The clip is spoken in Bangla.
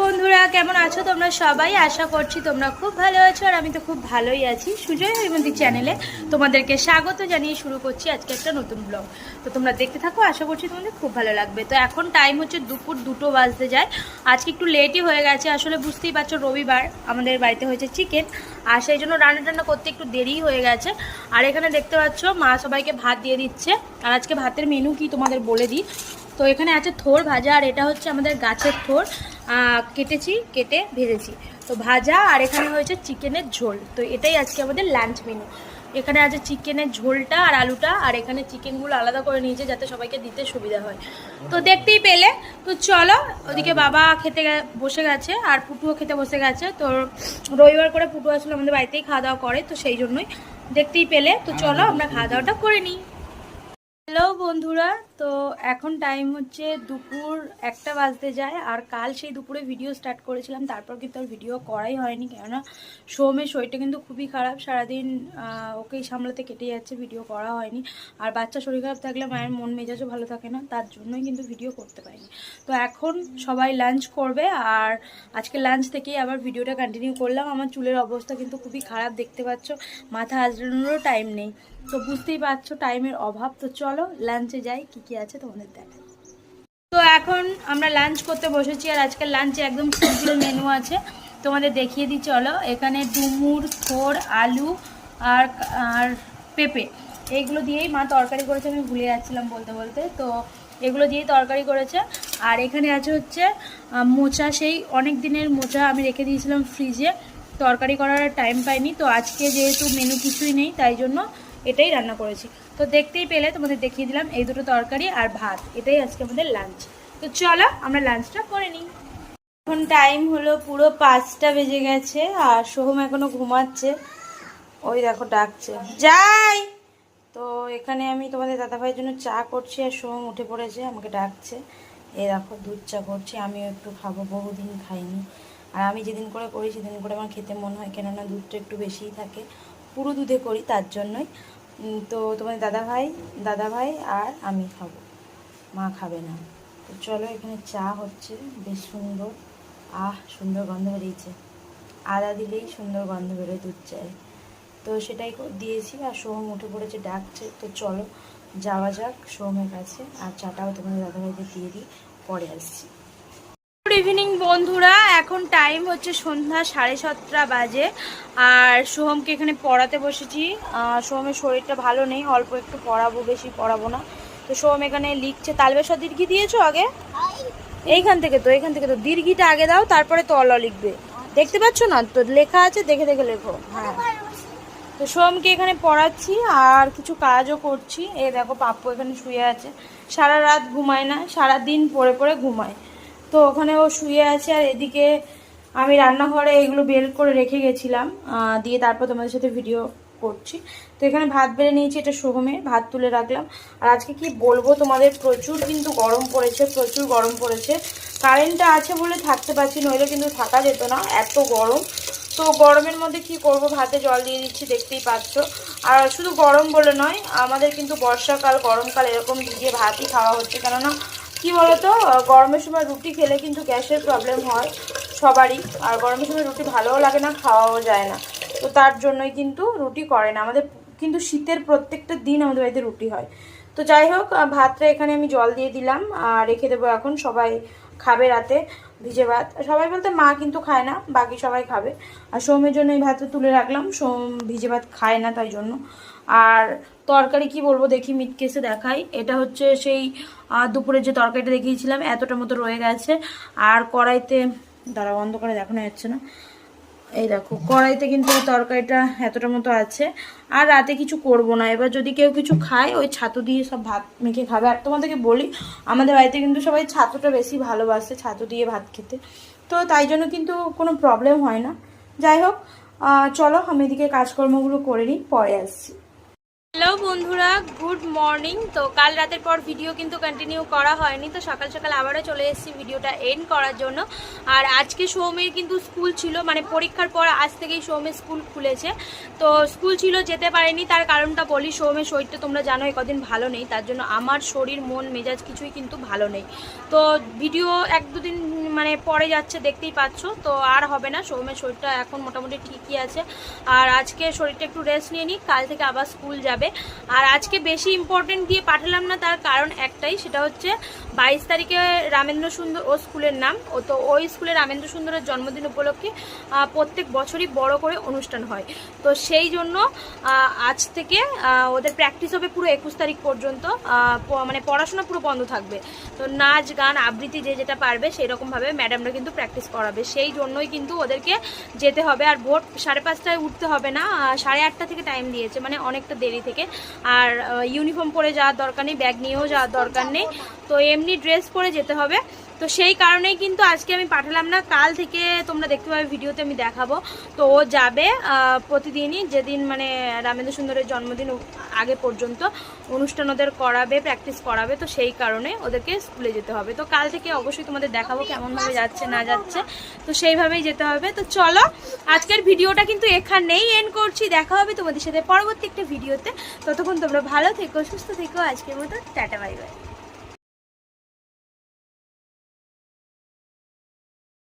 বন্ধুরা, কেমন আছো তোমরা সবাই? আশা করছি তোমরা খুব ভালো আছো আর আমি তো খুব ভালোই আছি। সুজয় হরিমন্দির চ্যানেলে তোমাদেরকে স্বাগত জানিয়ে শুরু করছি আজকে একটা নতুন ব্লগ তো তোমরা দেখতে থাকো, আশা করছি তোমাদের খুব ভালো লাগবে। তো এখন টাইম হচ্ছে দুপুর দুটো বাজতে যায়। আজকে একটু লেটই হয়ে গেছে, আসলে বুঝতেই পারছ রবিবার, আমাদের বাড়িতে হয়েছে চিকেন আর সেই জন্য রান্না টান্না করতে একটু দেরি হয়ে গেছে। আর এখানে দেখতে পাচ্ছ, মা সবাইকে ভাত দিয়ে দিচ্ছে। আর আজকে ভাতের মেনু কি তোমাদের বলে দিই। তো এখানে আছে থোর ভাজা, আর এটা হচ্ছে আমাদের গাছের থোর। কেটেছি, কেটে ভেজেছি। তো ভাজা আর এখানে হয়েছে চিকেনের ঝোল। তো এটাই আজকে আমাদের লাঞ্চ মেনু এখানে আছে চিকেনের ঝোলটা আর আলুটা, আর এখানে চিকেনগুলো আলাদা করে নিয়েছে যাতে সবাইকে দিতে সুবিধা হয়। তো দেখতেই পেলে। তো চলো, ওদিকে বাবা খেতে বসে গেছে আর পুটুও খেতে বসে গেছে। তো রবিবার করে পুটু আসলে, আমাদের বাড়িতেই খাওয়া দাওয়া করে, তো সেই জন্যই দেখতেই পেলে। তো চলো আমরা খাওয়া দাওয়াটা করে নিই। হ্যালো বন্ধুরা তো এখন টাইম হচ্ছে দুপুর একটা বাজতে যায়, আর কাল সেই দুপুরে ভিডিও স্টার্ট করেছিলাম, তারপর কিন্তু আর ভিডিও করাই হয়নি, কেননা সোমের শরীরটা কিন্তু খুবই খারাপ, সারাদিন ওকেই সামলাতে কেটে যাচ্ছে ভিডিও করা হয়নি, আর বাচ্চা শরীর খারাপ থাকলে মায়ের মন মেজাজও ভালো থাকে না, তার জন্যই কিন্তু ভিডিও করতে পারিনি। তো এখন সবাই লাঞ্চ করবে, আর আজকে লাঞ্চ থেকেই আবার ভিডিওটা কন্টিনিউ করলাম, আমার চুলের অবস্থা কিন্তু খুবই খারাপ, দেখতে পাচ্ছ, মাথা আজরানোরও টাইম নেই। তো বুঝতেই পারছ টাইমের অভাব, তো চলো লাঞ্চে যাই, কি কি আছে তোমাদের দেখাই। তো এখন আমরা লাঞ্চ করতে বসেছি আর আজকের লাঞ্চে একদম সিম্পল মেনু আছে। তোমাদের দেখিয়ে দিই, চলো। এখানে ডুমুর থোর আলু আর আর পেঁপে। এইগুলো দিয়েই মা তরকারি করেছে, আমি ভুলে যাচ্ছিলাম বলতে বলতে। তো এগুলো দিয়েই তরকারি করেছে। আর এখানে আছে হচ্ছে মোচা। সেই অনেক দিনের মোচা আমি রেখে দিয়েছিলাম ফ্রিজে তরকারি করার টাইম পাইনি। তো আজকে যেহেতু মেনু কিছুই নেই, তাই জন্য এটাই রান্না করেছি। তো দেখতেই পেলে, তোমাদের দেখিয়ে দিলাম এই দুটো তরকারি আর ভাত। এটাই আজকে আমাদের লাঞ্চ তো চলো, আমরা লাঞ্চটা করে নিই। এখন টাইম হলো পুরো পাঁচটা বেজে গেছে আর সোহম এখনও ঘুমাচ্ছে। ওই দেখো, ডাকছে। যাই! তো এখানে আমি তোমাদের দাদাভাইয়ের জন্য চা করছি আর সোহম উঠে পড়েছে, আমাকে ডাকছে। এই দেখো, দুধ চা করছি, আমিও একটু খাব, বহুদিন খাইনি। আর আমি যেদিন করে করি, সেদিন করে আমার খেতে মন হয় কেননা দুধটা একটু বেশিই থাকে। পুরো দুধে করি, তার জন্যই। তো তোমাদের দাদাভাই দাদাভাই আর আমি খাব। মা খাবে না। তো চলো এখানে চা হচ্ছে, বেশ সুন্দর। আহ, সুন্দর গন্ধ বেরিয়েছে। আদা দিলেই সুন্দর গন্ধ বেরোয় দুধ চায়ে। তো সেটাই দিয়েছি আর সোহম উঠে পড়েছে, ডাকছে। তো চলো যাওয়া যাক সোহমের কাছে। আর চাটাও তোমাদের দাদাভাইকে দিয়ে দিই, পরে আসছি। গুড ইভিনিং বন্ধুরা। এখন টাইম হচ্ছে সন্ধ্যা সাড়ে সাতটা বাজে। আর সোহমকে এখানে পড়াতে বসেছি। সোহমের শরীরটা ভালো নেই। অল্প একটু পড়াবো, বেশি পড়াবো না। তো সোহম এখানে লিখছে তালবেশা দীর্ঘি দিয়েছ আগে? এইখান থেকে তো, এইখান থেকে তো। দীর্ঘিটা আগে দাও, তারপরে তো অল লিখবে। দেখতে পাচ্ছ না? তো লেখা আছে, দেখে দেখে লেখো। হ্যাঁ। তো সোমকে এখানে পড়াচ্ছি, আর কিছু কাজও করছি। এই দেখো, পাপ্পু এখানে শুয়ে আছে। সারা রাত ঘুমায় না, সারা দিন পরে পরে ঘুমায়। তো ওখানে ও শুয়ে আছে আর এদিকে আমি রান্নাঘরে এগুলো বের করে রেখে গেছিলাম দিয়ে তারপর তোমাদের সাথে ভিডিও করছি। তো এখানে ভাত বেড়ে নিয়েছি, এটা সোহমে ভাত তুলে রাখলাম। আর আজকে কি বলব, তোমাদের প্রচুর কিন্তু গরম পড়েছে, প্রচুর গরম পড়েছে। কারেন্টটা আছে বলে থাকতে পারছি নইলে কিন্তু থাকা যেত না, এত গরম। তো গরমের মধ্যে কি করব, ভাতে জল দিয়ে দিচ্ছি, দেখতেই পাচ্ছ। আর শুধু গরম বলে নয়, আমাদের কিন্তু বর্ষাকাল, গরমকাল এরকম ভিজিয়ে ভাতই খাওয়া হচ্ছে। কেননা কি বলতো? গরমের সময় রুটি খেলে কিন্তু গ্যাসের প্রবলেম হয় সবারই। আর গরমের সময় রুটি ভালোও লাগে না, খাওয়াও যায় না। তো তার জন্যই কিন্তু রুটি করে না। আমাদের কিন্তু শীতের প্রত্যেকটা দিন আমাদের বাড়িতে রুটি হয়। তো যাই হোক ভাতটা এখানে আমি জল দিয়ে দিলাম। আর রেখে দেবো এখন, সবাই খাবে রাতে। ভিজে ভাত। সবাই বলতে মা কিন্তু খায় না, বাকি সবাই খাবে। আর সোমের জন্য এই ভাতটা তুলে রাখলাম। সোম ভিজে ভাত খায় না তাই জন্য। আর তরকারি কি বলব দেখি, মিট কেসে দেখাই। এটা হচ্ছে সেই দুপুরের দুপুরে যে তরকারিটা দেখিয়েছিলাম, এতটা মতো রয়ে গেছে। আর কড়াইতে দাঁড়া বন্ধ করে দেখানো যাচ্ছে না। এই দেখো, কড়াইতে কিন্তু তরকারিটা এতটা মতো আছে। আর রাতে কিছু করব না। এবার যদি কেউ কিছু খায়, ওই ছাতু দিয়ে সব ভাত মেখে খাবে। আর তোমাদেরকে বলি, আমাদের বাড়িতে কিন্তু সবাই ছাতুটা বেশি ভালোবাসে, ছাতু দিয়ে ভাত খেতে। তো তাই জন্য কিন্তু কোনো প্রবলেম হয় না। যাই হোক চলো, আমি এদিকে কাজকর্মগুলো করে নিই, পরে আসছি। হ্যালো বন্ধুরা, গুড মর্নিং। তো কাল রাতের পর ভিডিও কিন্তু কন্টিনিউ করা হয়নি, তো সকাল সকাল আবারও চলে এসেছি ভিডিওটা এন্ড করার জন্য। আর আজকে সৌমের কিন্তু স্কুল ছিল মানে পরীক্ষার পর আজ থেকেই সৌমের স্কুল খুলেছে। তো স্কুল ছিল, যেতে পারেনি, তার কারণটা বলি, সৌমের শরীরটা তোমরা জানো কদিন ভালো নেই, তার জন্য আমার শরীর, মন, মেজাজ কিছুই কিন্তু ভালো নেই। তো ভিডিও এক দুদিন মানে পরে যাচ্ছে, দেখতেই পাচ্ছ, তো আর হবে না, সৌমের শরীরটা এখন মোটামুটি ঠিকই আছে। আর আজকে শরীরটা একটু রেস্ট নিয়ে নিই কাল থেকে আবার স্কুল যাবে। আর আজকে বেশি ইম্পর্টেন্ট দিয়ে পাঠালাম না, তার কারণ একটাই, সেটা হচ্ছে বাইশ তারিখে রামেন্দ্র সুন্দর ও স্কুলের নাম। ও তো ওই স্কুলে রামেন্দ্র সুন্দরের জন্মদিন উপলক্ষে প্রত্যেক বছরই বড় করে অনুষ্ঠান হয়। তো সেই জন্য আজ থেকে ওদের প্র্যাকটিস হবে পুরো একুশ তারিখ পর্যন্ত। মানে পড়াশোনা পুরো বন্ধ থাকবে। তো নাচ, গান, আবৃত্তি যে যেটা পারবে সেই রকমভাবে ম্যাডামরা কিন্তু প্র্যাকটিস করাবে। সেই জন্যই কিন্তু ওদেরকে যেতে হবে। আর ভোট সাড়ে পাঁচটায় উঠতে হবে না সাড়ে আটটা থেকে টাইম দিয়েছে মানে অনেকটা দেরি থেকে। আর ইউনিফর্ম পরে যাওয়ার দরকার নেই ব্যাগ নিয়েও যাওয়ার দরকার নেই। তো এমনি ড্রেস পরে যেতে হবে। তো সেই কারণেই কিন্তু আজকে আমি পাঠালাম না। কাল থেকে তোমরা দেখতে পাবে, ভিডিওতে আমি দেখাবো। তো ও যাবে প্রতিদিনই যেদিন মানে রামেন্দ্র সুন্দরের জন্মদিন আগে পর্যন্ত অনুষ্ঠান ওদের করাবে প্র্যাকটিস করাবে, তো সেই কারণে ওদেরকে স্কুলে যেতে হবে। তো কাল থেকে অবশ্যই তোমাদের দেখাবো কেমনভাবে যাচ্ছে, না যাচ্ছে। তো সেইভাবেই যেতে হবে। তো চলো, আজকের ভিডিওটা কিন্তু এখানেই এন্ড করছি। দেখা হবে তোমাদের সাথে পরবর্তী একটা ভিডিওতে। ততক্ষণ তোমরা ভালো থেকো, সুস্থ থেকো। আজকের মতো টাটা বাই বাই